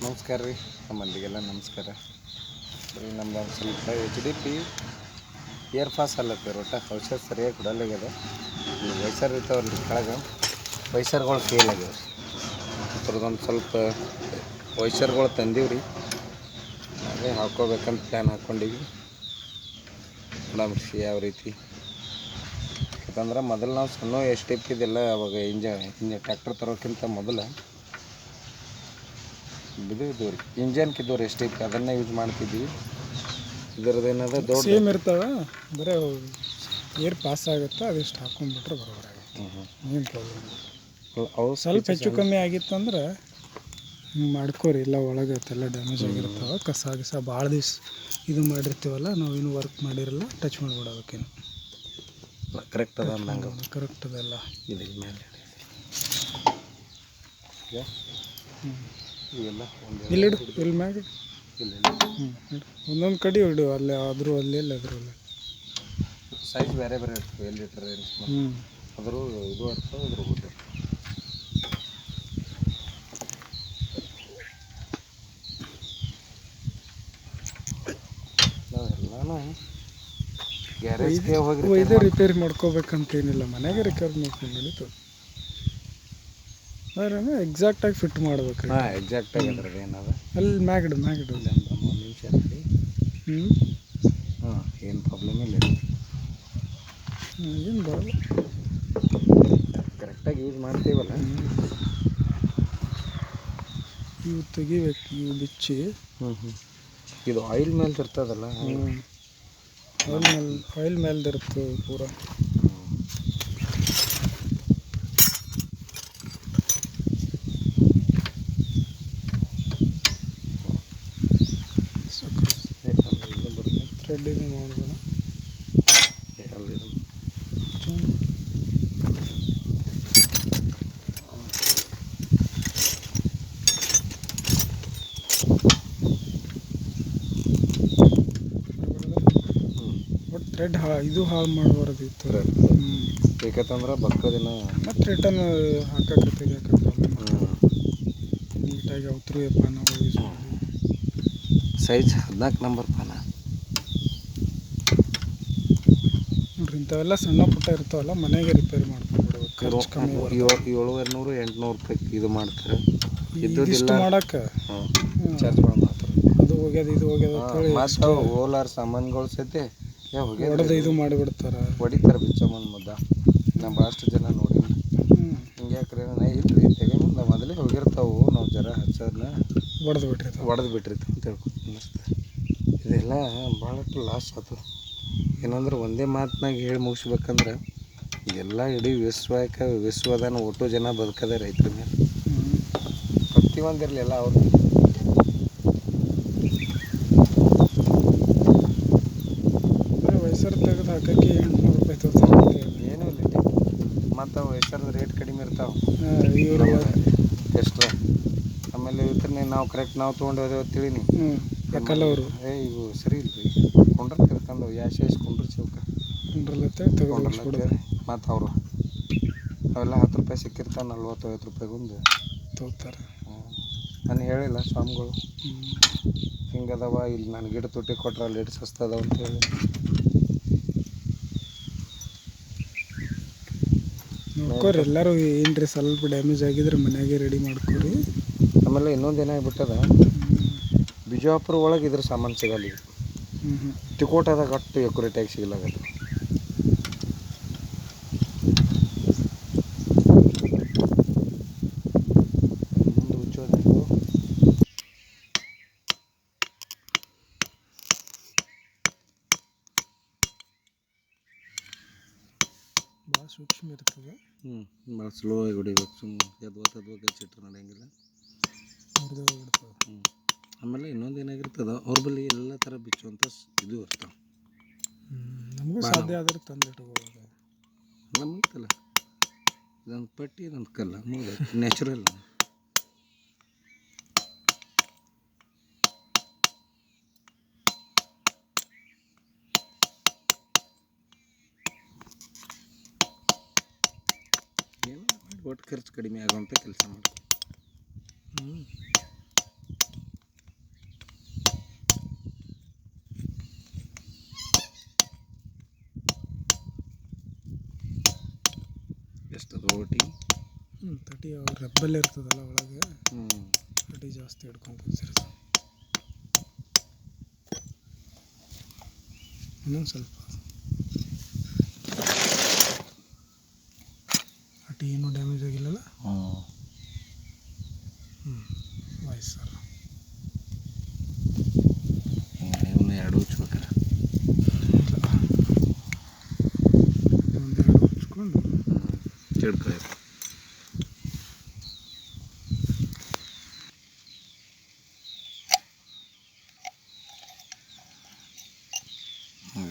ನಮಸ್ಕಾರ ರೀ. ನಮ್ಮಲ್ಲಿಗೆಲ್ಲ ನಮಸ್ಕಾರ. ಬರೀ ನಮ್ದು ಒಂದು ಸ್ವಲ್ಪ H D P air pass ಅಲ್ಲತ್ತೆ ಒಟ್ಟ ಔಷಧ ಸರಿಯಾಗಿ ಕೊಡಲ್ಲಾಗ್ಯದ ಈ ವಯಸ್ಸರ್ ಇರ್ತಾವಲ್ಲ ಕೆಳಗೆ ವಯಸ್ಸರ್ಗಳು ಫೇಲ್ ಆಗ್ಯಾವ ಅದ್ರದ್ದೊಂದು ಸ್ವಲ್ಪ ವಯಸ್ಸರ್ಗಳು ತಂದೀವಿ ರೀ ಹಾಗೆ ಹಾಕ್ಕೋಬೇಕಂತ ಪ್ಲ್ಯಾನ್ ಹಾಕ್ಕೊಂಡಿವಿ ನೋಡಮ್ರಿ ಯಾವ ರೀತಿ. ಯಾಕಂದ್ರೆ ಮೊದಲು ನಾವು ಸಣ್ಣ ಎಷ್ಟು ಪಿದೆಲ್ಲ ಅವಾಗ ಇಂಜ ಇಂಜ ಟ್ಯಾಕ್ಟ್ರ್ ತರೋಕ್ಕಿಂತ ಮೊದಲು ಇದು ಇದ್ದವು ರೀ ಇಂಜನ್ಕಿದ್ದವು ರೀ ಎಸ್ ಟಿ ಪಿ ಅದನ್ನೇ ಯೂಸ್ ಮಾಡ್ತಿದ್ವಿ. ಇದರದ್ದೇನದ ದೊಡ್ಡ ಸೇಮ್ ಇರ್ತಾವ ಬರೀ ಏರ್ ಪಾಸ್ ಆಗುತ್ತೆ ಅದಿಷ್ಟು ಹಾಕೊಂಡ್ಬಿಟ್ರೆ ಬರೋಬರ ಆಗುತ್ತೆ. ಹ್ಞೂ ಏನು ಪ್ರಾಬ್ಲಮ್ ಅವು ಸ್ವಲ್ಪ ಹೆಚ್ಚು ಕಮ್ಮಿ ಆಗಿತ್ತಂದ್ರೆ ಹಿಂಗೆ ಮಾಡ್ಕೋರಿ ಇಲ್ಲ ಒಳಗೆ ಎಲ್ಲ ಡ್ಯಾಮೇಜ್ ಆಗಿರ್ತಾವೆ ಕಸ ಗಿಸ ಭಾಳ ದಿವ್ಸ ಇದು ಮಾಡಿರ್ತೀವಲ್ಲ ನಾವೇನು ವರ್ಕ್ ಮಾಡಿರಲ್ಲ ಟಚ್ ಮಾಡಿಬಿಡೋಬೇಕೇನು ಕರೆಕ್ಟ್ ಅದ ಅಂದಂಗೆ. ಕರೆಕ್ಟ್ ಅದೆಲ್ಲ. ಇದು ಮೇಲೆ ಹ್ಞೂ ಇವೆಲ್ಲ ಇಲ್ಲಿಡು ಇಲ್ಲಿ ಮ್ಯಾಗ ಇಲ್ಲ ಹ್ಞೂ ಒಂದೊಂದು ಕಡೆ ಇಡು ಅಲ್ಲಿ ಆದರೂ ಅಲ್ಲಿ ಅದ್ರ ಅಲ್ಲೇ. ಸೈಜ್ ಬೇರೆ ಬೇರೆ ಇರ್ತವೆ ಎಲ್ಲಿ ಇಟ್ಟರೆ ಹ್ಞೂ ಅದ್ರ ಇದು ಇರ್ತವೆ ಅದ್ರ ಗುಡ್ಡ ನಾವೆಲ್ಲನೂ ಗ್ಯಾರೇಜ್ಗೆ ಹೋಗಿ ರಿಪೇರಿ ಮಾಡ್ಕೋಬೇಕಂತೇನಿಲ್ಲ ಮನೆಗೆ ರಿಪೇರಿ ಮಾಡ್ಕೊಂಡು ನಡೀತು ಆದ್ರೆ ಎಕ್ಸಾಕ್ಟಾಗಿ ಫಿಟ್ ಮಾಡ್ಬೇಕು ಹಾಂ ಎಕ್ಸಾಕ್ಟಾಗಿ ಅದ್ರದ್ದು ಏನದ ಅಲ್ಲಿ ಮ್ಯಾಗಡು ಮ್ಯಾಗಡು ಇಲ್ಲ ಅಂದ್ರೆ ಮೂರು ನಿಮಿಷ ನೋಡಿ ಹ್ಞೂ ಹಾಂ ಏನು ಪ್ರಾಬ್ಲಮ್ ಇಲ್ಲ ಏನು ಬರಲ್ಲ ಕರೆಕ್ಟಾಗಿ ಯೂಸ್ ಮಾಡ್ತೀವಲ್ಲ? ಇವು ತೆಗಿಬೇಕು ಇವು ಬಿಚ್ಚಿ. ಹ್ಞೂ ಹ್ಞೂ ಇದು ಆಯಿಲ್ ಮೇಲೆ ಇರ್ತದಲ್ಲ ಆಯಿಲ್ ಮೇಲೆ ಆಯಿಲ್ ಮೇಲ್ದು ಇರುತ್ತೆ ಪೂರ ಥ್ರೆಡ್ ಇದು ಮಾಡ್ಬೇಡ ಥ್ರೆಡ್ ಹಾ ಇದು ಹಾಳು ಮಾಡಬಾರ್ದಿತ್ತು ಬೇಕಂತಂದ್ರೆ ಬಕ್ಕದಿನ ಮತ್ತು ರಿಟರ್ನ್ ಹಾಕಕ್ಕೆ ತೆಗಿಯಕ್ಕೆ ನೀಟಾಗಿ ಅವತ್ರು ಪಾನ ಯೂಸ್ ಮಾಡಿ. ಸೈಜ್ ಹದಿನಾಲ್ಕು ನಂಬರ್ ಪಾನ. ನೋಡ್ರಿ ಇಂಥವೆಲ್ಲ ಸಣ್ಣ ಪುಟ್ಟ ಇರ್ತಾವಲ್ಲ ಮನೆಗೆ ರಿಪೇರಿ ಮಾಡ್ಕೊಂಡ್ಬಿಡ್ಬೇಕು ಖರ್ಚು ಕಮ್ಮಿ. ಏಳು ಏಳುವರೆ ನೂರು ಎಂಟುನೂರು ರೂಪಾಯಿ ಇದು ಮಾಡ್ತಾರೆ. ಇದಿಷ್ಟು ಮಾಡಕ್ಕೆ? ಚಾರ್ಜ್ ಮಾಡಿ ಅದು ಹೋಗ್ಯದ ಇದು ಹೋಗ್ಯದ ಓಲಾರ್ ಸಾಮಾನುಗಳು ಸೈತೆ ಹೊಡೆದು ಇದು ಮಾಡಿಬಿಡ್ತಾರೆ. ಹೊಡಿತಾರೆ ಬಿಚ್ಚಮ್ಮನ ಮುದ್ದ. ನಾ ಭಾಳಷ್ಟು ಜನ ನೋಡಿ. ಹಿಂಗ್ಯಾಕ್ರೆ ಹಿಂಗ್ಯಾಕ್ರಿ ನಾ ಇಲ್ರಿ ತೆಗೆ ಮುಂದೆ ಮೊದಲೇ ಹೋಗಿರ್ತಾವು ನಾವು ಜರ ಹಚ್ಚೋದನ್ನ ಹೊಡೆದು ಬಿಟ್ರಿ ಹೊಡೆದು ಬಿಟ್ಟಿರ್ತೀವಿ ಅಂತ ಹೇಳ್ಕೊತ ಅನ್ನಿಸ್ತು ಇದೆಲ್ಲ ಭಾಳಷ್ಟು ಲಾಸ್ ಆಯ್ತು ಏನಂದ್ರೆ ಒಂದೇ ಮಾತ್ನಾಗ ಹೇಳಿ ಮುಗಿಸ್ಬೇಕಂದ್ರೆ ಎಲ್ಲ ಇಡೀ ವಿಶ್ವಕ್ಕೆ ವಿಶ್ವದಾನ ಒಟ್ಟು ಜನ ಬದುಕದೆ ರೈತರ ಮೇಲೆ ಪ್ರತಿಯೊಂದಿರಲಿ ಎಲ್ಲ ಅವ್ರು ಬರೀ ಹಾಕಕ್ಕೆ ಎಂಟುನೂರು ರೂಪಾಯಿ ತೋರಿಸ್ತಾರೆ ಏನೂ ಇಲ್ಲ ಮತ್ತು ಹೆಸರದ ರೇಟ್ ಕಡಿಮೆ ಇರ್ತಾವೆ. ಇವರು ಎಷ್ಟು ಆಮೇಲೆ ಇವತ್ತನೇ ನಾವು ಕರೆಕ್ಟ್ ನಾವು ತೊಗೊಂಡು ತಿಳಿನಿ. ಅವರು. ಏ ಇವು ಸರಿ ಇಲ್ಲ ರೀ. ಕೊಂಡ್ರೆ ತಿಳ್ಕೊಂಡು ಯಾಶ್ ಯಾಶ್ ಕೊಂಡ್ರು ಚೌಕ. ಕುಂಡ್ರಲ್ಲತ್ತೆ ತೆಗೆದು ಮತ್ತು ಅವರು. ಅವೆಲ್ಲ ಹತ್ತು ರೂಪಾಯಿ ಸಿಕ್ಕಿರ್ತಾವೆ ನಲ್ವತ್ತು ಐವತ್ತು ರೂಪಾಯಿಗೊಂದು ತಗೋತಾರೆ ನಾನು ಹೇಳಿಲ್ಲ ಸ್ವಾಮಿಗಳು. ಹಿಂಗದವ ಇಲ್ಲಿ ನಾನು ಗಿಡ ತುಟ್ಟಿ ಕೊಟ್ರೆ ಅಲ್ಲಿ ಸಸ್ತದ ಅಂತ ಅದಾವ ಹೇಳಿ ಎಲ್ಲರೂ ಏನ್ರಿ ಸ್ವಲ್ಪ ಡ್ಯಾಮೇಜ್ ಆಗಿದ್ರೆ ಮನೆಯಾಗೆ ರೆಡಿ ಮಾಡ್ಕೊರಿ. ಆಮೇಲೆ ಇನ್ನೊಂದು ಏನಾಗ್ಬಿಟ್ಟದ ಬಿಜಾಪುರ ಒಳಗೆ ಇದ್ರ ಸಾಮಾನು ಸಿಗಲ್ಲ ತಿಕೋಟದಾಗ ಅಷ್ಟು ಎಕ್ಯುರೇಟಾಗಿ ಸಿಗಲಾಗದು ಮುಂದೆ ಉಚ್ಚೋದು ಭಾಳ ಸೂಕ್ಷ್ಮ ಇರ್ತದೆ ಹ್ಞೂ ಭಾಳ ಸ್ಲೋ ಆಗಿ ಹೊಡಿಬೇಕು. ಸುಮ್ಮನೆ ಎದ್ವತ್ತು ಎದ್ವತ್ತು ಹಚ್ಚಿಟ್ರೆ ನಡೆಯಂಗಿಲ್ಲ ಹ್ಞೂ ಆಮೇಲೆ ಇನ್ನೊಂದು ಏನಾಗಿರ್ತದೆ ಅವ್ರ ಬಳಿ ಎಲ್ಲ ಥರ ಬಿಚ್ಚುವಂಥ ಇದು ಇರ್ತಾವೆ. ನಮಗೂ ಸಾಧ್ಯ ಆದ್ರೆ ತಂದಿಟ್ಕೊಳ್ಳೋದು ಕಲ್ಲ ಇದೊಂದು ಪಟ್ಟಿ ಇದೊಂದು ಕಲ್ಲ ನೋಡಿ ನ್ಯಾಚುರಲ್ ಬಟ್ ಖರ್ಚು ಕಡಿಮೆ ಆಗುವಂಥ ಕೆಲಸ ಮಾಡಿ ಎಷ್ಟು ರೊಟ್ಟಿ ಹ್ಞೂ ತಟಿ ರೆಬ್ಬಲ್ ಇರ್ತದಲ್ಲ ಒಳಗೆ. ತಟಿ ಜಾಸ್ತಿ ಹಿಡ್ಕೊಂಡು ಕೂತಿರ್ತದೆ ಇನ್ನೊಂದು ಸ್ವಲ್ಪ. ಅಟಿ ಏನೂ ಡ್ಯಾಮೇಜ್ ಆಗಿಲ್ಲಲ್ಲ? ಹ್ಞೂ ಹ್ಞೂ ವಾಯ್ಸ್ ಸರ್ ಇವನ್ನ ಎರಡು ಹಚ್ಬೇಕಾರೆ ಒಂದೆರಡು ಹಚ್ಕೊಂಡು ಚಿಡ್ಕಾಯಿ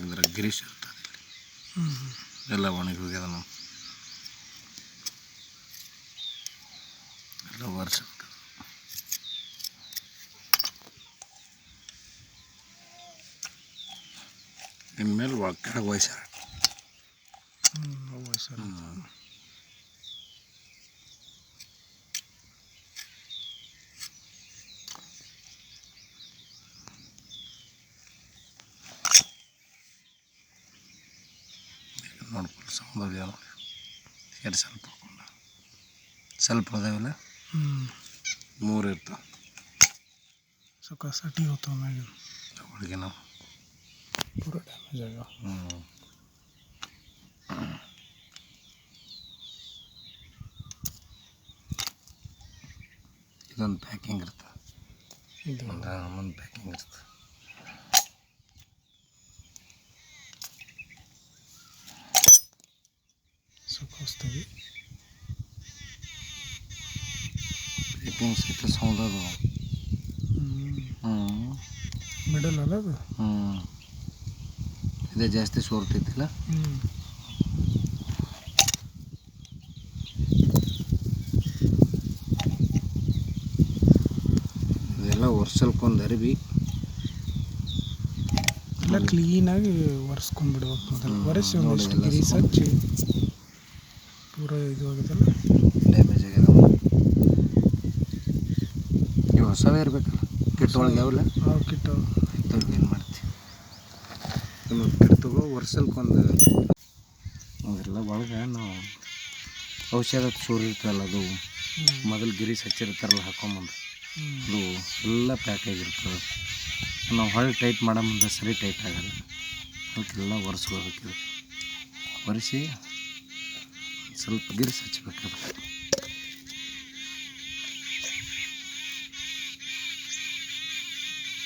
ಇದ್ರ ಗಿರೀಶ್ ಇರ್ತದೆ ಹ್ಞೂ ಹ್ಞೂ ಎಲ್ಲ ಒಣಗಿ ಹೋಗ್ಯದ ನಾವು ಎಲ್ಲ ವರ್ಷ ಇನ್ಮೇಲೆ ಕೆಳಗೆ ವಯಸ್ಸಾರ ಹ್ಞೂ ವಾಯ್ಸ್ ಸರ್ ನೋಡ್ಕೊಳ್ಳಿ ಸೌಂಡ್ ಅದ್ಯಾವ ನೋಡಿ ಎರಡು ಸ್ವಲ್ಪ ಹಾಕೊಂಡ ಸ್ವಲ್ಪ ಅದಾವಲ್ಲ ಹ್ಞೂ ಮೂರು ಇರ್ತಾವೆ ಸುಖ ಸಟಿ ಹೋಗ್ತಾವ ಮ್ಯಾಗ ಅವಳಿಗೆ ನಾವು ಪೂರ ಡ್ಯಾಮೇಜ್ ಆಗ್ಯಾವ ಹ್ಞೂ ಇದೊಂದು ಪ್ಯಾಕಿಂಗ್ ಇರ್ತದೆ ಇದು ಒಂದು ಒಂದು ಪ್ಯಾಕಿಂಗ್ ಇರ್ತದೆ ಸುಖಿಸ್ತೀವಿ ಪ್ಯಾಕಿಂಗ್ ಸಹಿತ ಸೌಂಡ್ ಅದು. ಹ್ಞೂ ಮಿಡಲ್ ಅಲ್ಲ ಅದು? ಹ್ಞೂ ಇದೇ ಜಾಸ್ತಿ ಸೋರ್ತೈತಿಲ್ಲ ಇದೆಲ್ಲ ವರ್ಷಕ್ಕೊಂದು ಅರಿವಿ. ಎಲ್ಲ ಕ್ಲೀನಾಗಿ ಒರೆಸ್ಕೊಂಡ್ಬಿಡ್ಬೇಕು ಮೊದಲು. ಒರೆಸಿ ನೋಡಿ ಗ್ರೀಸ್ ಹಚ್ಚಿ ಪೂರ ಇದು ಆಗುತ್ತಲ್ಲ? ಡ್ಯಾಮೇಜ್ ಆಗ್ಯದ ಇವು ಹೊಸವೇ ಇರಬೇಕಲ್ಲ? ಕಿಟ್ ಒಳಗೆ ಯಾವಲ್ಲ ಕಿಟ್ಟು ಏನು ಮಾಡ್ತೀವಿ ತಗೋ ವರ್ಷಕ್ಕೊಂದು ಅದೆಲ್ಲ ಒಳಗೆ ನಾವು ಔಷಧ ಸೂರಿರ್ತಲ್ಲ ಅದು. ಮೊದಲು ಗಿರಿ ಸಚ್ಚಿರ್ತಾರಲ್ಲ ಹಾಕೊಂಬಂದು. ಅದು ಎಲ್ಲ ಪ್ಯಾಕ್ ಆಗಿರ್ತದೆ ನಾವು ಹೊಳೆ ಟೈಟ್ ಮಾಡೋ ಮುಂದೆ ಸರಿ ಟೈಟ್ ಆಗಲ್ಲ. ಅದಕ್ಕೆಲ್ಲ ಒರೆಸ್ಕೊಳ್ಬೇಕಿದೆ ಒರೆಸಿ ಸ್ವಲ್ಪ ಗಿರಿ ಹಚ್ಬೇಕು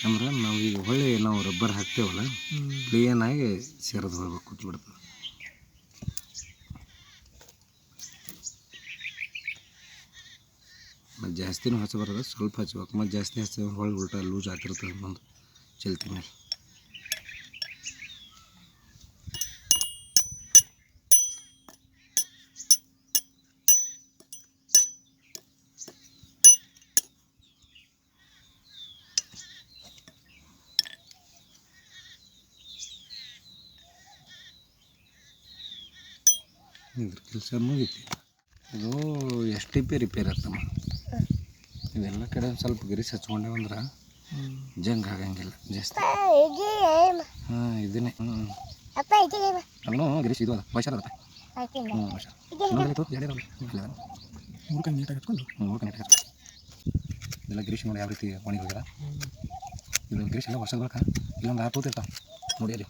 ಅಂದ್ರೆ ನಾವು ಈಗ ಹೊಳ್ಳಿ ನಾವು ರಬ್ಬರ್ ಹಾಕ್ತೇವಲ್ಲ ಕ್ಲೀನ್ ಆಗಿ ಸೇರದ ಹೋಗ್ಬೇಕು ಕೂತ್ಬಿಡ್ತದೆ ಮತ್ತು ಜಾಸ್ತಿನೂ ಹಚ್ಚಬಾರ್ದು ಸ್ವಲ್ಪ ಹಚ್ಬೇಕು. ಮತ್ತು ಜಾಸ್ತಿ ಹಚ್ಚಿದ್ರೆ ಹೊಳ್ಳಿ ಉಲ್ಟಾ ಲೂಸ್ ಆಗ್ತಿರ್ತದೆ ಒಂದು ಚಲ್ತಿ ಮೇಲೆ. ಕೆಲಸ ಮುಗೀತಿ. ಇದು ಎಸ್ ಟಿ ಪಿ ರಿಪೇರ್ ಆಗ್ತಮ್ಮ ಇವೆಲ್ಲ ಕಡೆ ಒಂದು ಸ್ವಲ್ಪ ಗ್ರೀಸ್ ಹಚ್ಕೊಂಡೇವಂದ್ರೆ ಜಂಗ್ ಆಗಂಗಿಲ್ಲ ಜಾಸ್ತಿ. ಹಾಂ ಇದನ್ನೇ. ಹ್ಞೂ ಅಲ್ಲೂ ಗಿರೀಶ್ ಇದು ಅದ ಹ್ಞೂ ಮುಡ್ಕೊಂಡು ನೀಟಾಗಿ ಹಚ್ಕೊಂಡು. ಹ್ಞೂ ಓಕೆ ನೆಟ್ ಇದೆಲ್ಲ ಗಿರೀಶ್ ನೋಡಿ ಯಾವ ರೀತಿ ಒಣಗಿ ಹೋಗಿಲ್ಲ ಇದು ಗಿರೀಶ್ ಎಲ್ಲ ವರ್ಷದ ಬಳಿಕ ಇಲ್ಲೊಂದು ಆರು ತೂತಿರ್ತಾವೆ ನೋಡಿ ಅಲ್ಲಿ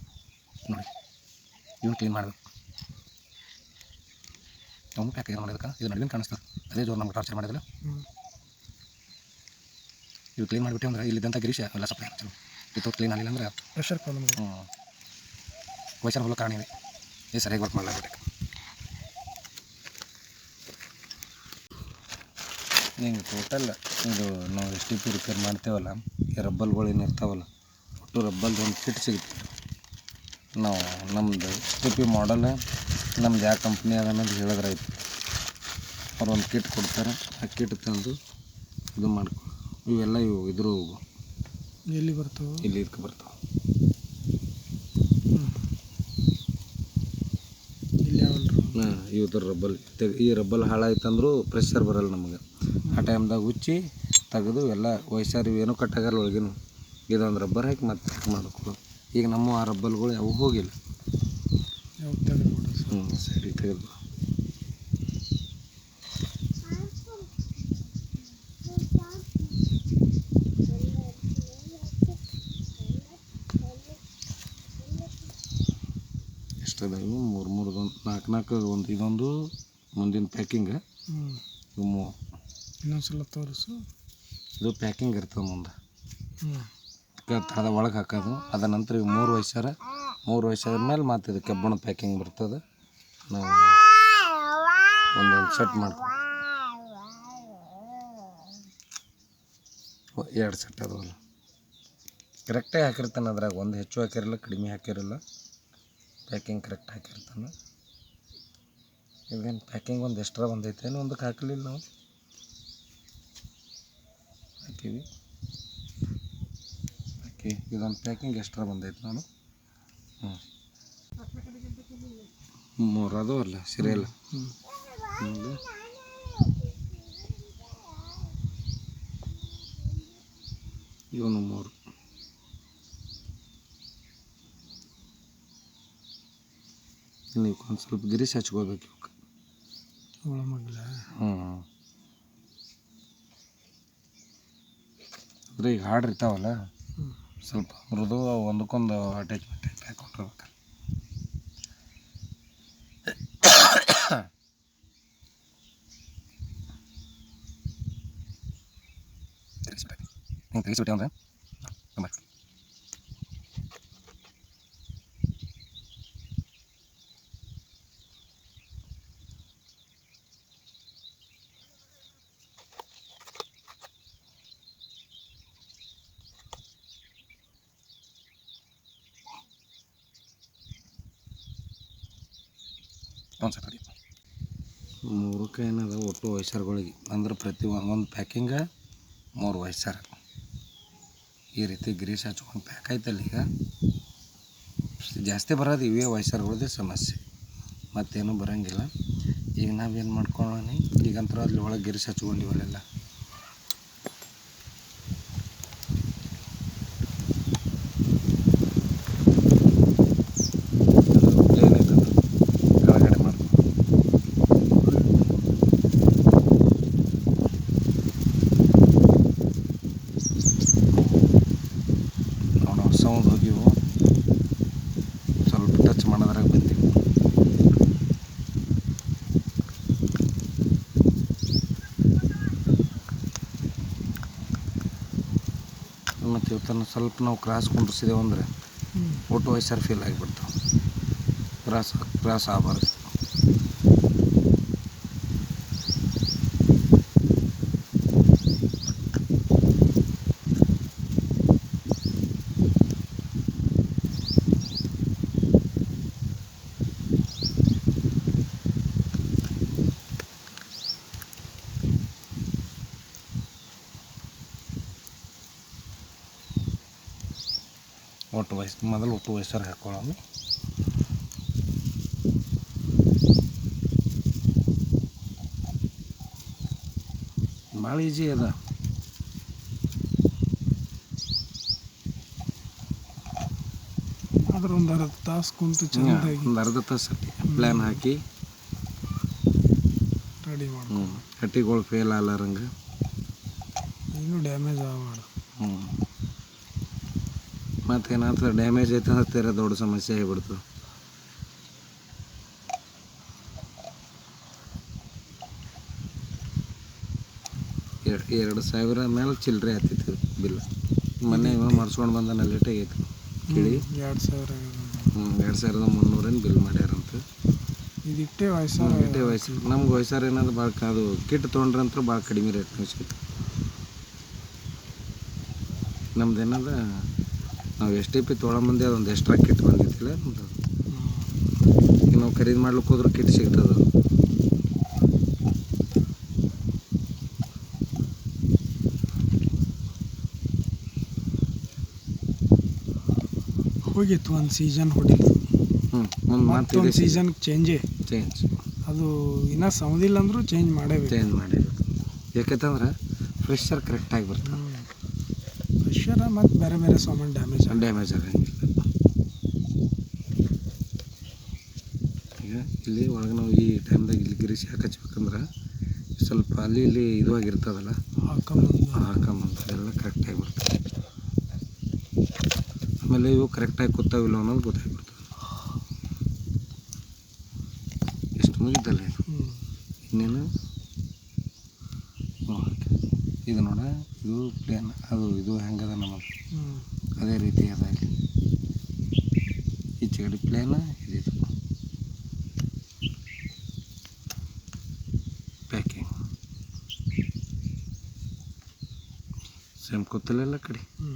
ನೋಡಿ. ಇವನು ಕ್ಲೀನ್ ಮಾಡಬೇಕು. ಅವನು ಪ್ಯಾಕ್ ಏನು ಮಾಡೋದಕ್ಕೆ ಇದು ನಡುವಿನ ಕಾಣಿಸ್ತದೆ ಅದೇ ಜೋರು ನಮ್ಗೆ ಟಾರ್ಚರ್ ಮಾಡಿದ್ರೆ ಇದು ಇವು ಕ್ಲೀನ್ ಮಾಡಿಬಿಟ್ಟು ಅಂದ್ರೆ ಇಲ್ಲಿದ್ದಂಥ ಗಿರೀಶ ಎಲ್ಲ ಸಪ್ಲೈ ಆಗ್ತದೆ ಇದು ಕ್ಲೀನ್ ಆಗಿಲ್ಲ ಅಂದ್ರೆ ಪ್ರೆಷರ್ ಪ್ರಾಬ್ಲಮ್ ಹ್ಞೂ ವಯಸ್ಸಾರ ಹೊಲ ಕಾರಣ ಇವೆ ಇದು ಸರಿಯಾಗಿ ವರ್ಕ್ ಮಾಡಲಾಗುತ್ತೆ ಹಿಂಗೆ ಟೋಟಲ್ ಇದು ನಾವು ಎಸ್ ಟಿ ಪಿ ರಿಪೇರ್ ಮಾಡ್ತೇವಲ್ಲ ಈ ರಬ್ಬಲ್ಗಳು ಏನು ಇರ್ತಾವಲ್ಲ ಒಟ್ಟು ರಬ್ಬಲ್ದು ಒಂದು ಕಿಟ್ ಸಿಗುತ್ತೆ. ನಾವು ನಮ್ಮದು ಎಸ್ ಟಿ ಪಿ ಮಾಡಲ್ ನಮ್ದು ಯಾವ ಕಂಪ್ನಿ ಅದ ಅನ್ನೋದು ಹೇಳಿದ್ರೆ ಆಯ್ತು. ಅವ್ರು ಒಂದು ಕಿಟ್ ಕೊಡ್ತಾರೆ ಆ ಕಿಟ್ ತಂದು ಇದು ಮಾಡ್ಕೊ ಇವೆಲ್ಲ ಇವು ಇದ್ರ ಎಲ್ಲಿ ಬರ್ತಾವೆ? ಇಲ್ಲಿ ಇದಕ್ಕೆ ಬರ್ತಾವೆ. ಇಲ್ಲಿ ಹಾಂ ಇವ್ರ ರಬ್ಬಲ್ ತೆಗ್ ಈ ರಬ್ಬಲ್ ಹಾಳಾಯ್ತಂದ್ರೂ ಪ್ರೆಷರ್ ಬರಲ್ಲ ನಮಗೆ. ಆ ಟೈಮ್ದಾಗ ಉಚ್ಚಿ ತೆಗೆದು ಎಲ್ಲ ವಯಸ್ಸಾರು ಏನೂ ಕಟ್ಟಾಗಲ್ಲ ಒಳಗಿನ. ಇದೊಂದು ರಬ್ಬರ್ ಹಾಕಿ ಮತ್ತೆ ಮಾಡ್ಕೊಳ್ಳೋದು ಈಗ ನಮ್ಮ ಆ ರಬ್ಬಲ್ಗಳು ಯಾವ ಹೋಗಿಲ್ಲ. ಹ್ಞೂ ಸರಿ ತೆಗೆದು. ಇವು ಮೂರು ಮೂರು ನಾಲ್ಕು ನಾಲ್ಕು ಒಂದು ಇದೊಂದು ಮುಂದಿನ ಪ್ಯಾಕಿಂಗ ಇವು ಮೂರು ಇನ್ನೊಂದ್ಸಲ ತೋರಿಸು. ಇದು ಪ್ಯಾಕಿಂಗ್ ಇರ್ತದೆ ಮುಂದೆ. ಅದ ಒಳಗೆ ಹಾಕೋದು. ಅದ ನಂತರ ಇವು ಮೂರು ವಯಸ್ಸಾರ ಮೂರು ವಯಸ್ಸಾದ ಮೇಲೆ ಮತ್ತೆ ಇದು ಕಬ್ಬಿಣದ ಪ್ಯಾಕಿಂಗ್ ಬರ್ತದೆ. ನಾವು ಒಂದೊಂದು ಸೆಟ್ ಮಾಡ್ಕೊ. ಎರಡು ಸೆಟ್ ಅದವಲ್ಲ ಕರೆಕ್ಟಾಗಿ ಹಾಕಿರ್ತಾನೆ ಅದ್ರಾಗ. ಒಂದು ಹೆಚ್ಚು ಹಾಕಿರಲ್ಲ ಕಡಿಮೆ ಹಾಕಿರಲ್ಲ. Packing correct ಹಾಕಿರ್ತಾನೆ. ಇದೇನು ಪ್ಯಾಕಿಂಗ್ ಒಂದು ಎಕ್ಸ್ಟ್ರಾ ಬಂದೈತೆ. ಏನು ಒಂದಕ್ಕೆ ಹಾಕಲಿಲ್ಲ ನಾವು. ಹಾಕೀವಿ. ಓಕೆ ಇದೊಂದು ಪ್ಯಾಕಿಂಗ್ ಎಕ್ಸ್ಟ್ರಾ ಬಂದೈತೆ ನಾನು. ಹ್ಞೂ ಮೂರು ಅದು ಅಲ್ಲ ಹೌದು ಇವನು ಮೂರು ನೀವು ಒಂದು ಸ್ವಲ್ಪ ಗಿರೀಶ್ ಹಚ್ಕೋಬೇಕು ಇವಕ್ಕೆ ಒಳಮಗ್ಲ ಹ್ಞೂ ಅಂದರೆ ಈಗ ಹಾಡಿರ್ತಾವಲ್ಲ ಸ್ವಲ್ಪ ಮೃದು ಒಂದಕ್ಕೊಂದು ಅಟ್ಯಾಚ್ಮೆಂಟ್ ಹಿಂಗೆ ತೆಗಿಸ್ಬಿಟ್ಟೆ ಅಂದರೆ ತುಂಬ ಮೂರಕ್ಕೆ ಏನದ ಒಟ್ಟು ವಯಸ್ಸಾರುಗಳಿಗೆ. ಅಂದ್ರೆ ಪ್ರತಿ ಒಂದು ಪ್ಯಾಕಿಂಗ ಮೂರು ವಯಸ್ಸಾರ. ಈ ರೀತಿ ಗ್ರೀಸ್ ಹಚ್ಕೊಂಡು ಪ್ಯಾಕ್ ಆಯ್ತಲ್ಲ ಈಗ? ಜಾಸ್ತಿ ಬರೋದು ಇವೇ ವಯಸ್ಸರ್ಗಳದೇ ಸಮಸ್ಯೆ. ಮತ್ತೇನು ಬರೋಂಗಿಲ್ಲ. ಈಗ ನಾವೇನು ಮಾಡ್ಕೊಳ್ಳೋಣ ಈಗಂತರ ಅಲ್ಲಿ ಒಳಗೆ ಗಿರಿಸಿ ಹಚ್ಕೊಂಡಿವಲ್ಲೆಲ್ಲ ಏನೈತೆ ಅದು ಕೆಳಗಡೆ ಮಾಡ್ಕೊ ನೋಡೋ ಸೌಂಡ್ ಹೋಗಿವು ಸ್ವಲ್ಪ ಟಚ್ ಮಾಡೋದ್ರಾಗ ಬಂದೀವಿ ಇವತ್ತನ್ನು ಸ್ವಲ್ಪ ನಾವು ಕ್ರಾಸ್ ಕುಂಡ್ರಿಸಿದೆವು ಅಂದರೆ ಒಟ್ಟು ವಯಸ್ಸರು ಫೀಲ್ ಆಗಿಬಿಡ್ತಾವೆ. ಕ್ರಾಸ್ ಕ್ರಾಸ್ ಆಗಬಾರ್ದು ಒಟ್ಟು ಒಟ್ಟು ವಯಸ್ಸರು ಹಾಕ್ಕೊಳ್ಳೋಣ ಭಾಳ ಈಜಿ ಅದ ಆದ್ರೆ ಒಂದು ಅರ್ಧ ತಾಸು ಕುಂತು ಒಂದು ಅರ್ಧ ತಾಸು ಪ್ಲ್ಯಾನ್ ಹಾಕಿ ರೆಡಿ ಮಾಡಿ ಕಟ್ಟಿಗಳು ಫೇಲ್ ಆಗಲಾರಂಗೆ ಏನು ಡ್ಯಾಮೇಜ್ ಆಗಬಾರ್ದು ಹ್ಞೂ ಮತ್ತೇನಾಗ್ತದೆ ಡ್ಯಾಮೇಜ್ ಐತೆ ಅಂದ್ರೆ ತೀರ ದೊಡ್ಡ ಸಮಸ್ಯೆ ಆಗಿಬಿಡ್ತು. ಎರ್- ಎರಡು ಸಾವಿರ ಮೇಲೆ ಚಿಲ್ಲರೆ ಆಗ್ತಿತ್ತು ಬಿಲ್. ಮೊನ್ನೆ ಇವ ಮಾಡಿಸ್ಕೊಂಡು ಬಂದ ಲೇಟಾಗಿತ್ತು ಆಗೈತೆ. ಕೇಳಿ. ಎರಡು ಸಾವಿರ ಹ್ಞೂ ಎರಡು ಸಾವಿರದ ಮುನ್ನೂರೇನು ಬಿಲ್ ಮಾಡ್ಯಾರಂತ. ಇದಿಟ್ಟೇ ವಯಸ್ಸು ಇಟ್ಟೇ ವಯಸ್ಸು. ನಮ್ಗೆ ವಯಸ್ಸಾರ ಏನಾದ್ರು ಭಾಳ ಅದು ಕಿಟ್ ತೊಗೊಂಡ್ರಂತೂ ಭಾಳ ಕಡಿಮೆ ರೇಟ್ ಸಿಗುತ್ತೆ ನಮ್ದು ಏನದ ನಾವು ಎಸ್ ಟಿ ಪಿ ತೊಗೊಳಂಬಂದೆ ಅದೊಂದು ಎಕ್ಸ್ಟ್ರಾ ಕಿಟ್ ಬಂದಿತ್ತಿಲ್ಲ ನಮ್ದು ಈಗ ನಾವು ಖರೀದಿ ಮಾಡ್ಲಿಕ್ಕೆ ಹೋದ್ರೆ ಕಿಟ್ ಸಿಗ್ತದೆ. ಹೋಗಿತ್ತು ಒಂದು ಸೀಸನ್ ಹೊಡಿತು. ಹ್ಞೂ ಒಂದು ಸೀಸನ್ ಚೇಂಜೇ ಚೇಂಜ್ ಅದು ಇನ್ನೂ ಸೌದಿಲ್ಲ ಅಂದರೂ ಚೇಂಜ್ ಮಾಡೇ ಚೇಂಜ್ ಮಾಡಿ ಯಾಕಂತಂದ್ರೆ ಫ್ರೆಶರ್ ಕರೆಕ್ಟಾಗಿ ಬರ್ತದೆ. ಪ್ರೆಷರ ಮತ್ತು ಬೇರೆ ಬೇರೆ ಸಾಮಾನು ಡ್ಯಾಮೇಜ್ ಆಗ ಡ್ಯಾಮೇಜ್ ಆಗಂಗಿಲ್ಲ ಈಗ ಇಲ್ಲಿ ಒಳಗೆ ನಾವು ಈ ಟೈಮ್ದಾಗ ಇಲ್ಲಿ ಗಿರಿಸಿ ಯಾಕೆ ಹಚ್ಬೇಕಂದ್ರೆ ಸ್ವಲ್ಪ ಅಲ್ಲಿ ಇಲ್ಲಿ ಇದು ಆಗಿರ್ತದಲ್ಲ ಹಾಕೊಂಬಂದು ಹಾಕೊಂಬಂದು ಎಲ್ಲ ಕರೆಕ್ಟಾಗಿ ಬರ್ತದೆ. ಆಮೇಲೆ ಇವು ಕರೆಕ್ಟಾಗಿ ಕೂತಾವಿಲ್ಲ ಅನ್ನೋದು ಗೊತ್ತಾಗ್ಬಿಡ್ತದೆ. ಮುಗಿದ್ದಲ್ಲ ಇದು ಹ್ಞೂ ಇನ್ನೇನು ಓಕೆ ಇದು ನೋಡ ಇದು ಪ್ಲೇನ್ ಅದು ಇದು ಹೆಂಗದ ನಮ್ಮದು ಹ್ಞೂ ಅದೇ ರೀತಿ ಅದ ಇಲ್ಲಿ. ಈಚೆ ಕಡೆ ಪ್ಲೇನ ಇದಿದು ಪ್ಯಾಕಿಂಗ್ ಸೇಮ್ ಕೂತಲೆಲ್ಲ ಕಡೆ ಹ್ಞೂ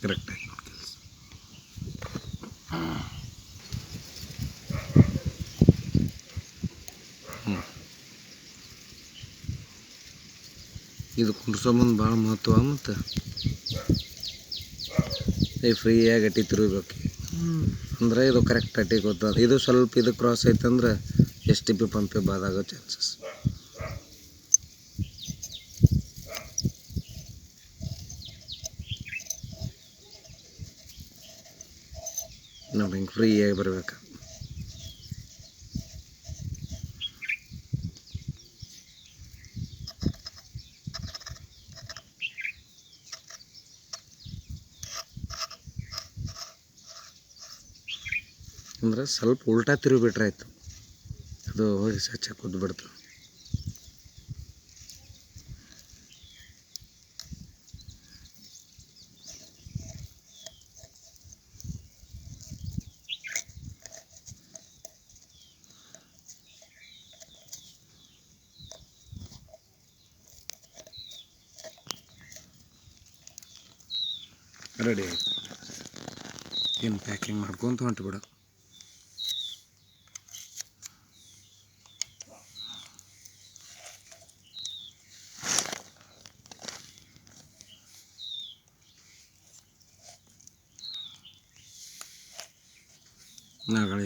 ಕರೆಕ್ಟ್ ಆಗಿ ನೋಡಿ ಕೆಲಸ ಕುಂಡ್ಸೋಮಂದು ಭಾಳ ಮಹತ್ವ ಮತ್ತು? ಈ ಫ್ರೀಯಾಗಿ ಅಟ್ಟಿ ತಿರುಗಬೇಕು. ಅಂದರೆ ಅಂದ್ರೆ ಇದು ಕರೆಕ್ಟ್ ಅಟ್ಟಿ ಗೊತ್ತದ. ಇದು ಸ್ವಲ್ಪ ಇದು ಕ್ರಾಸ್ ಐತಂದ್ರೆ ಎಸ್ ಟಿ ಪಿ ಪಂಪೆ ಬಾದಾಗೋ ಚಾನ್ಸಸ್ ನೋಡಿ ಹಿಂಗೆ ಫ್ರೀಯಾಗಿ ಬರ್ಬೇಕು. ಸ್ವಲ್ಪ ಉಲ್ಟಾ ತಿರುಗಿಬಿಟ್ರೆ ಆಯ್ತು. ಅದು ಹೋಗಿ ಸಚ್ಚ ಕುದ್ದುಬಿಡ್ತು ರೆಡಿ ಆಯ್ತು. ಏನು ಪ್ಯಾಕಿಂಗ್ ಮಾಡ್ಕೊಂತ ಹೊಂಟು ಬಿಡು.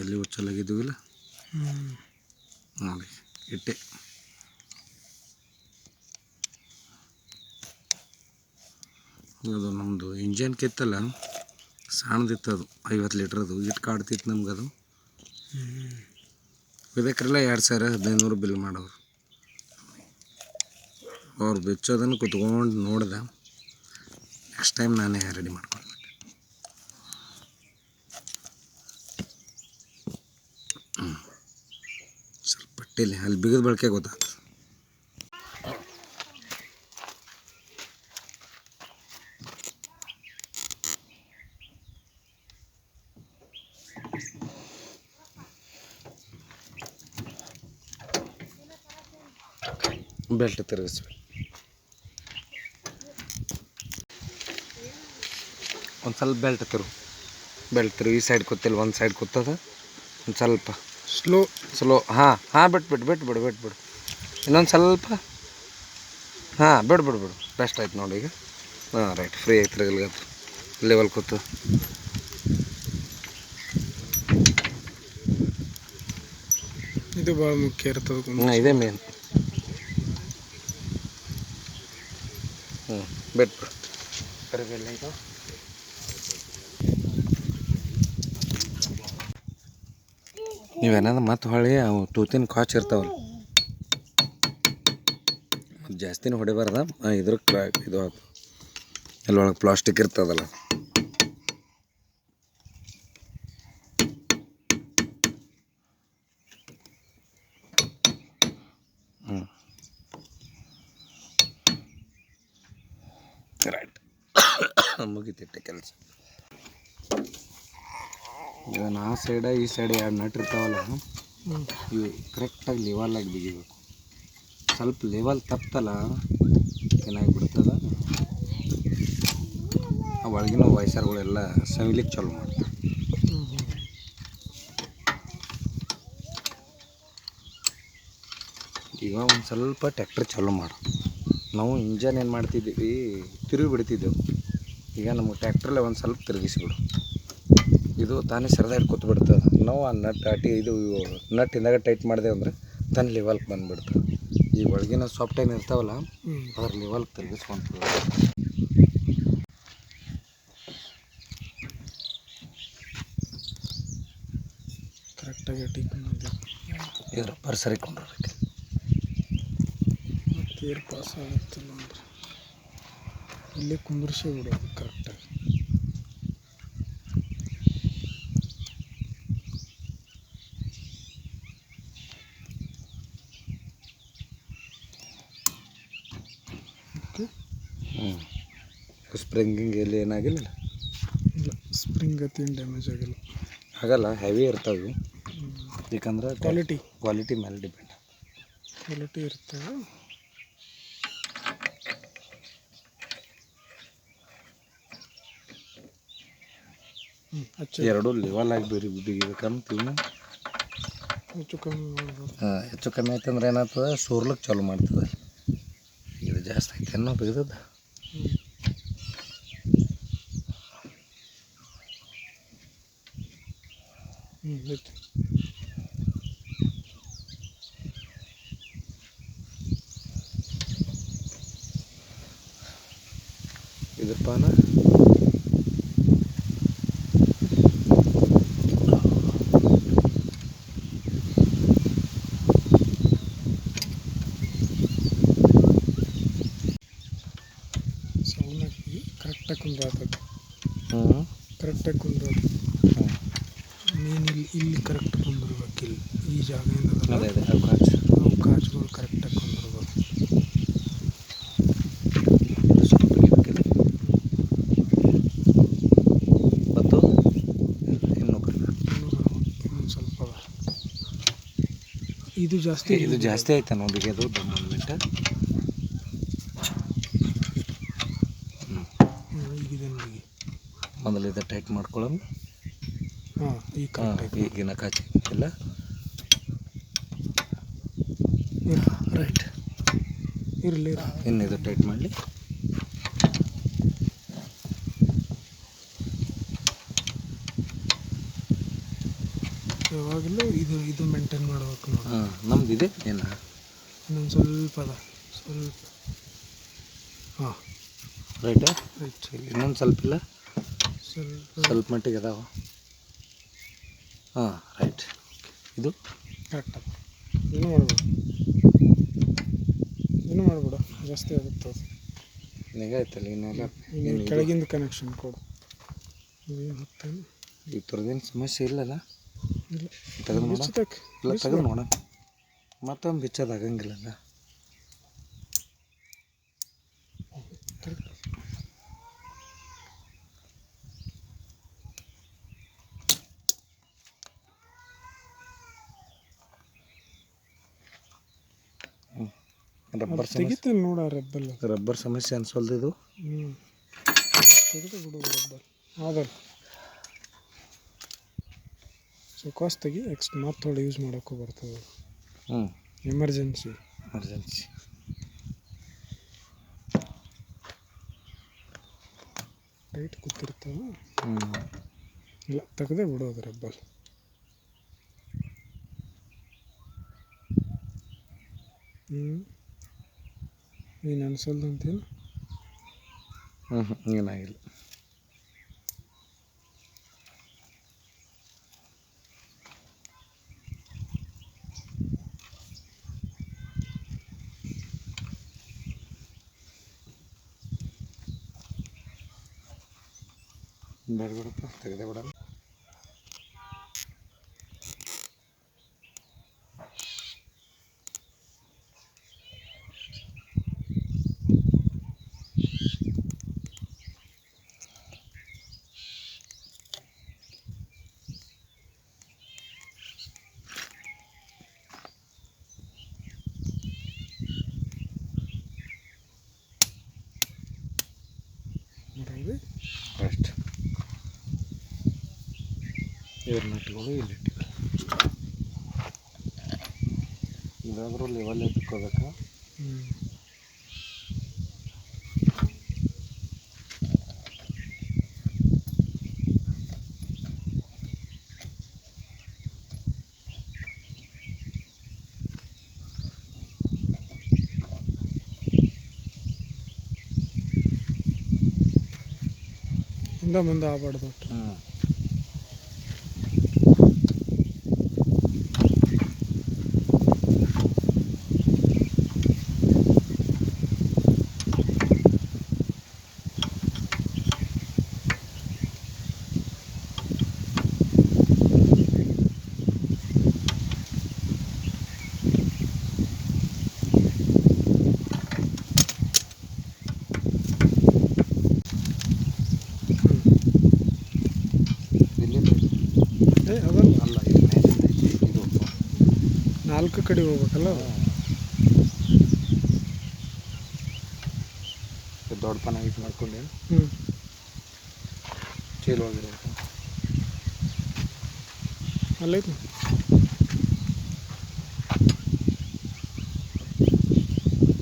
ಎಲ್ಲಿ ಹುಚ್ಚಲಾಗಿದ್ದೀವಿಲ್ಲ ಇಲ್ಲ ನೋಡಿ, ಇಟ್ಟೆ. ಅದು ನಮ್ಮದು ಇಂಜನ್ ಕಿತ್ತಲ್ಲ, ಸಣ್ಣದಿತ್ತು ಅದು, ಐವತ್ತು ಲೀಟ್ರದು ಇಟ್ಟು ಕಾಡ್ತಿತ್ತು ನಮ್ಗೆ ಅದು. ಇದಕ್ಕೆಲ್ಲ ಎರಡು ಸಾವಿರ ಹದಿನೈದು ಬಿಲ್ ಮಾಡೋರು. ಅವ್ರು ಬಿಚ್ಚೋದನ್ನು ಕುತ್ಕೊಂಡು ನೋಡಿದೆ. ನೆಕ್ಸ್ಟ್ ಟೈಮ್ ನಾನೇ ರೆಡಿ ಮಾಡ್ಕೊಂಡು ಪಟ್ಟಿಲಿ ಅಲ್ಲಿ ಬಿಗಿದ ಬಳಕೆ ಗೊತ್ತಾಗ್ತದೆ. ಬೆಲ್ಟ್ ತಿರುಗಿಸ್ಬೇಕು. ಒಂದು ಸ್ವಲ್ಪ ಬೆಲ್ಟ್ ತಿರು ಬೆಲ್ಟ್ ತಿರು ಈ ಸೈಡ್ ಕೂತಿಲ್ಲ ಒಂದು ಸೈಡ್ ಕೂತದ, ಒಂದು ಸ್ವಲ್ಪ ಸ್ಲೋ ಸ್ಲೋ. ಹಾಂ ಹಾಂ ಬಿಟ್ಬಿಡು ಬಿಟ್ಬಿಡು ಬಿಟ್ಟು ಬಿಡಿ ಬಿಟ್ಟು ಇನ್ನೊಂದು ಸ್ವಲ್ಪ. ಹಾಂ ಬಿಡು ಬಿಡು ಬಿಡು. ಬೆಸ್ಟ್ ಆಯ್ತು ನೋಡಿ ಈಗ. ಹಾಂ ರೈಟ್ ಫ್ರೀ ಆಯ್ತು ತಿರುಗಲ್ಗತ್ತು ಲೆವೆಲ್ ಕೂತು. ಇದು ಭಾಳ ಮುಖ್ಯ ಇರ್ತದೆ ಹ್ಞೂ ಇದೇ ಮೇನ್ ಹ್ಞೂ ಬಿಟ್ಟು ಬಿಡು. ಕರಿಬೇಲ್ಲ ಇದು. ನೀವೇನಾದ್ರು ಮತ್ತೆ ಹೊಳ್ಳಿ ಅವು ತೂತಿನ ಕಾಚ್ ಇರ್ತಾವಲ್ಲ. ಜಾಸ್ತಿನೂ ಹೊಡಿಬಾರ್ದ. ಇದ್ರ ಇದು ಅಲ್ಲೊಳಗೆ ಪ್ಲಾಸ್ಟಿಕ್ ಇರ್ತದಲ್ಲ ಹ್ಞೂ ರೈಟ್ ಮುಗಿತಿಟ್ಟೆ ಕೆಲಸ ಇವನ್ ಆ ಸೈಡ ಈ ಸೈಡ್ ಎರಡು ನಟ್ ಇರ್ತಾವಲ್ಲ, ಇವು ಕರೆಕ್ಟಾಗಿ ಲೆವಲಾಗಿ ಬಿಗಿಬೇಕು. ಸ್ವಲ್ಪ ಲೆವೆಲ್ ತಪ್ಪಲ್ಲ, ಏನಾಗಿಬಿಡ್ತದ? ಆ ಒಳಗಿನ ವಯಸ್ಸರುಗಳೆಲ್ಲ ಸವಿಲಿಕ್ಕೆ ಚಾಲು ಮಾಡ್ತಾರೆ ಈಗ ಒಂದು ಸ್ವಲ್ಪ ಟ್ಯಾಕ್ಟ್ರ್ ಚಾಲು ಮಾಡು. ನಾವು ಇಂಜನ್ ಏನು ಮಾಡ್ತಿದ್ದೀವಿ ತಿರುಗಿ ಬಿಡ್ತಿದ್ದೆವು ಈಗ ನಮಗೆ ಟ್ಯಾಕ್ಟ್ರಲ್ಲೇ ಒಂದು ಸ್ವಲ್ಪ ತಿರುಗಿಸ್ಬಿಡು. ಇದು ತಾನೇ ಸರದ ಕೂತ್ ಬಿಡ್ತದೆ ನಾವು ಆ ನಟ್ ಅಟಿ ಇದು ನಟ್ ಇಂದಾಗ ಟೈಟ್ ಮಾಡಿದೆವು ಅಂದ್ರೆ ತನ್ನ ಲೆವೆಲ್ಗೆ ಬಂದುಬಿಡ್ತದೆ. ಈ ಒಳಗಿನ ಸಾಫ್ಟ್ ಏನು ಇರ್ತಾವಲ್ಲ ಅದ್ರ ಲೆವೆಲ್ಗೆ ತಿರುಗಿಸ್ಕೊಂತದೆ ಕರೆಕ್ಟಾಗಿ ಇದ್ರ ಬರ್ಸರಿ ಕೊಂಡ್ರಕ್ಕೆ ಮತ್ತು ಏರ್ ಪಾಸ್ ಅಂದ್ರೆ. ಇಲ್ಲೇ ಕುಂದ್ರಿಸಿ ಬಿಡೋದು ಕರೆಕ್ಟಾಗಿ ಓಕೆ ಹ್ಞೂ ಸ್ಪ್ರಿಂಗಿಂಗ್ ಎಲ್ಲಿ ಏನಾಗಿಲ್ಲ? ಇಲ್ಲ ಸ್ಪ್ರಿಂಗ್ ಅತ್ತೇನು ಏನು ಡ್ಯಾಮೇಜ್ ಆಗಿಲ್ಲ. ಆಗಲ್ಲ ಹೆವಿ ಇರ್ತವೆ. ಯಾಕಂದ್ರೆ ಕ್ವಾಲಿಟಿ ಕ್ವಾಲಿಟಿ ಮೇಲೆ ಡಿಪೆಂಡ್ ಕ್ವಾಲಿಟಿ ಇರ್ತವೆ. ಎರಡು ಲೆವೆಲ್ ಆಗಿ ಬೇರೆ ಬಿಗಿಬೇಕಂತೀವಿ ನಾವು ಹೆಚ್ಚು ಕಮ್ಮಿ ಮಾಡ್ಬೋದು. ಹಾಂ ಹೆಚ್ಚು ಕಮ್ಮಿ ಆಯ್ತಂದ್ರೆ ಏನಾಗ್ತದೆ? ಸೋರ್ಲಕ್ಕೆ ಚಾಲು ಮಾಡ್ತದೆ. ಇದು ಜಾಸ್ತಿ ಆಯ್ತು ಏನೋ ಹ್ಞೂ ಆಯ್ತು ಇದ್ರ ಪಾನ ಸೌಂಡ್ ಹಾಕಿ ಕರೆಕ್ಟಾಗಿ ಕುಂದ್ರಾತದ ಹ್ಞೂ ಕರೆಕ್ಟಾಗಿ ಕುಂದ್ರೋದು ಹ್ಞೂ ನೀನು ಇಲ್ಲಿ ಇಲ್ಲಿ ಕರೆಕ್ಟ್ ಕುಂದಿರ್ಬೇಕು ಇಲ್ಲಿ ಈ ಜಾಗ ಏನದಲ್ಲ ಅದೇ ಅದೇ ಅವಕಾಶ ನಾವು ಕರೆಕ್ಟಾಗಿ ಬಿಗಿಬೇಕಿದೆ ಮತ್ತು ಇನ್ನೂ ಕಡಿಮೆ ಇನ್ನೂ ಸ್ವಲ್ಪ ಇದು ಜಾಸ್ತಿ ಇದು ಜಾಸ್ತಿ ಆಯ್ತಾ ನೋಡಿ ಅದು ಒಂದು ಮಿನಿಟ್ ಹ್ಞೂ, ಈಗ ಇದನ್ನು ಬಿಗಿ ಮೊದಲು ಇದು ಟೈಟ್ ಮಾಡ್ಕೊಳ್ಳೋಣ. ಈಗಿನ ಕಾಚಿ ಇಲ್ಲ ಆಯ್ತು ರೈಟ್ ಇರಲಿ ಇನ್ನಿದು ಟೈಟ್ ಮಾಡಲಿ. ಯಾವಾಗಲೂ ಇದು ಇದು ಮೇಂಟೈನ್ ಮಾಡ್ಬೇಕು ನೋಡಿ. ಹಾಂ ನಮ್ದು ಇದೆ ಏನು? ಇನ್ನೊಂದು ಸ್ವಲ್ಪ ಅದ ಸ್ವಲ್ಪ. ಹಾಂ. ರೈಟಾ ರೈಟ್ ಇನ್ನೊಂದು ಸ್ವಲ್ಪ ಇಲ್ಲ? ಸ್ವಲ್ಪ. ಸ್ವಲ್ಪ ಮಟ್ಟಿಗೆ ಅದಾವ. ಹಾಂ ರೈಟ್ ಇದು? ಕರೆಕ್ಟ್ ಏನು ಮಾಡ್ಬೇಡ. ಏನು ಮಾಡ್ಬೇಡ. ಜಾಸ್ತಿ ಆಗುತ್ತೆ ಅದು. ನಿಗ ಇನ್ನೆಲ್ಲ ಇನ್ನು ಕೆಳಗಿಂದ ಕನೆಕ್ಷನ್ ಕೊಡು. ಏನು ಹೊತ್ತೇನು ಈ ಥರದೇನು ಸಮಸ್ಯೆ ಇಲ್ಲಲ್ಲ? ಇಲ್ಲ. ತೆಗೆದು ನೋಡ. ಇಲ್ಲ ತೆಗೆದು ನೋಡ. ಮತ್ತೊಮ್ಮೆ ಬಿಚ್ಚೋದು ಆಗಂಗಿಲ್ಲಲ್ಲ ರಬ್ಬರ್ ಸಮಸ್ಯೆ ತೆಗಿತಾನೆ ನೋಡ ರಬ್ಬಲ್ ರಬ್ಬರ್ ಸಮಸ್ಯೆ ಅನ್ಸಲ್ದು ಇದು. ಹ್ಞೂ ತೆಗೆದು ಬಿಡು ರಬ್ಬರ್. ಅದಲ್ಲ ಸೊ ಕಾಸ್ಟ್ ತೆಗಿ ಎಕ್ಸ್ಟ್ ಮತ್ತೆ ಯೂಸ್ ಮಾಡೋಕ್ಕೂ ಬರ್ತದೆ ಹ್ಞೂ ಎಮರ್ಜೆನ್ಸಿ ಎಮರ್ಜೆನ್ಸಿ ಟೈಟ್ ಕೂತಿರ್ತಾವ. ಹ್ಞೂ ಇಲ್ಲ ತೆಗೆದೇ ಬಿಡೋದು ರಬ್ಬಲ್ ಹ್ಞೂ ನೀನು ಅನ್ಸಲ್ದಂತೇನು ಹ್ಞೂ ಹ್ಞೂ ಏನಾಗಿಲ್ಲ ಬೇಡ ಬಿಡಪ್ಪ ತೆಗೆದೇ ಬಿಡಲ್ಲ ನೋಡೋದು ಅಷ್ಟು ಇವ್ರ ನಟ್ಗಳು ಇಲ್ಲಿ ಇಟ್ಟಿದ್ದಾರೆ ಇದಾದರೂ ಲೆವೆಲ್ ಎತ್ಕೋಬೇಕು ಮುಂದೆ ಮುಂದೆ ಆಗ್ಬಾರ್ದು ಒಟ್ಟು ಹ್ಞೂ ಕಡೆ ಹೋಗ್ಬೇಕಲ್ಲ ಅದು. ದೊಡ್ಡ ಪನ ಇದು ಮಾಡ್ಕೊಂಡು ಹ್ಞೂ ಚೀಲ ಹೋಗಿರ್ಬೇಕು ಅಲ್ಲೈತಿ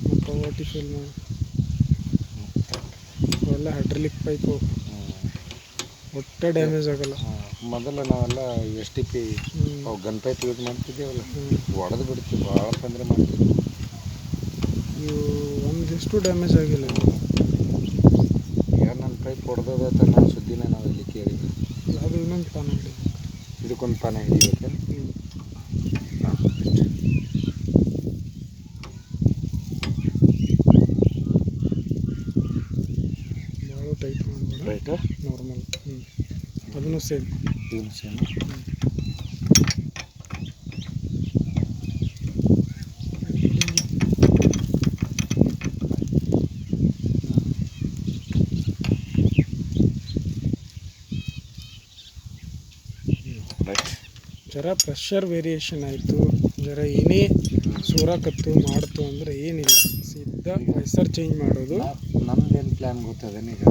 ಮತ್ತು ವಾಟಿ ಫಿಲ್ ಮಾಡಿ ಅವೆಲ್ಲ ಹೈಡ್ರಲಿಕ್ ಪೈಪು. ಒಟ್ಟೆ ಡ್ಯಾಮೇಜ್ ಆಗಲ್ಲ. ಮೊದಲು ನಾವೆಲ್ಲ ಎಸ್ ಟಿ ಪಿ ಅವು ಗನ್ ಪೈಪ್ ಯೂಸ್ ಮಾಡ್ತಿದ್ದೇವಲ್ಲ. ಒಡೆದು ಬಿಡ್ತೀವಿ ಭಾಳ ತೊಂದರೆ ಮಾಡ್ತೀವಿ. ಇವು ಒಂದಿಷ್ಟು ಡ್ಯಾಮೇಜ್ ಆಗಿಲ್ಲ. ಯಾರು ನನ್ನ ಪೈಪ್ ಹೊಡೆದದ ನಾನು ಸುದ್ದಿನ ನಾವು ಇಲ್ಲಿ ಕೇಳಿದ್ವಿ ಅದು ಇನ್ನೊಂದು ಪಾನ ಹಿಡಿ ಇದಕ್ಕೊಂದು ಪಾನ ಹಿಡಿಬೇಕು ಹ್ಞೂ ಭಾಳ ಟೈಟ್ ಮಾಡಬೇಡ ರೈಟ್ ನಾರ್ಮಲ್ ಹ್ಞೂ ಜರ ಪ್ರೆಷರ್ ವೇರಿಯೇಷನ್ ಆಯಿತು. ಜರ ಏನೇ ಸೂರಾಕತ್ತು ಮಾಡ್ತು ಅಂದರೆ ಏನಿಲ್ಲ. ಸಿದ್ಧ ಹೆಸರು ಚೇಂಜ್ ಮಾಡೋದು. ನಮ್ದೇನು ಪ್ಲ್ಯಾನ್ ಗೊತ್ತದೇನೀಗ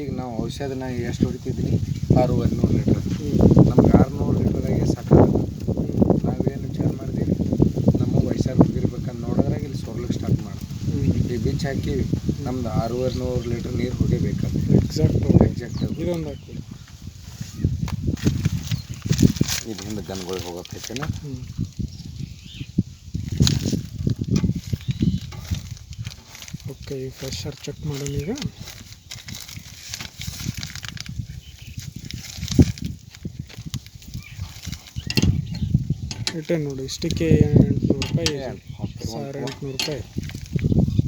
ಈಗ? ನಾವು ಔಷಧನ ಎಷ್ಟು ಹೊಡಿತಿದ್ದೀನಿ ಆರೂವರೆ ನೂರು ಲೀಟ್ರ್. ನಮ್ಗೆ ಆರುನೂರು ಲೀಟ್ರದಾಗೆ ಸಾಕಾಗುತ್ತೆ. ನಾವೇನು ವಿಚಾರ ಮಾಡ್ತೀವಿ ನಮ್ಮ ವಯಸ್ಸಾರು ಹೋಗಿರ್ಬೇಕಂತ ನೋಡಿದ್ರಾಗ ಇಲ್ಲಿ ಸೊರ್ಲಿಕ್ಕೆ ಸ್ಟಾರ್ಟ್ ಮಾಡಿ ಈ ಬೀಚ್ ಹಾಕಿವಿ ನಮ್ದು ಆರೂವರೆ ನೂರು ಲೀಟ್ರ್ ನೀರು ಹೊಡಿಬೇಕಂತ ಎಕ್ಸಾಕ್ಟ್ ಎಕ್ಸಾಕ್ಟ್ ಇದೊಂದು ಇದು ಹಿಂದೆ ಗನ್ಗಳು ಹೋಗತ್ತೈತೇನ ಹ್ಞೂ ಓಕೆ ಈ ಪ್ರೆಷರ್ ಚೆಕ್ ಮಾಡೋಣ ಈಗ ಇಟ್ಟೆ ನೋಡಿ. ಇಷ್ಟಕ್ಕೆ ಎಂಟುನೂರು ರೂಪಾಯಿ ಸಾವಿರ ಎಂಟುನೂರು ರೂಪಾಯಿ.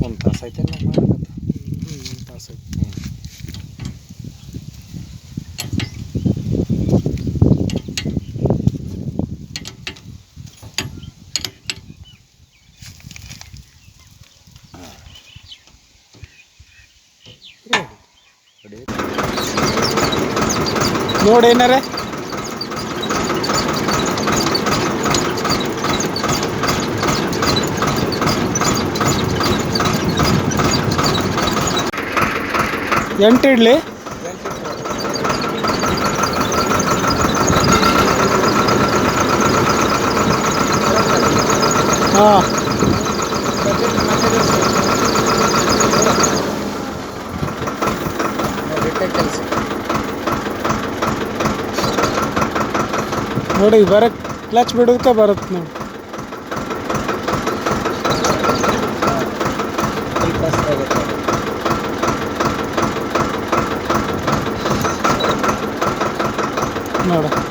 ಒಂದು ತಾಸು ಐತೆ ಹ್ಞೂ ಒಂದು ತಾಸು ಐತೆ ನೋಡಿ ಏನಾರೆ? ಎಂಟು ಇಡ್ಲಿ. ಹಾಂ. ನೋಡಿ ಬರ ಕ್ಲಚ್ ಬಿಡೋದಕ್ಕೆ ಬರುತ್ತೆ ನೋಡಿ ನೋಡು ರೆಡಿ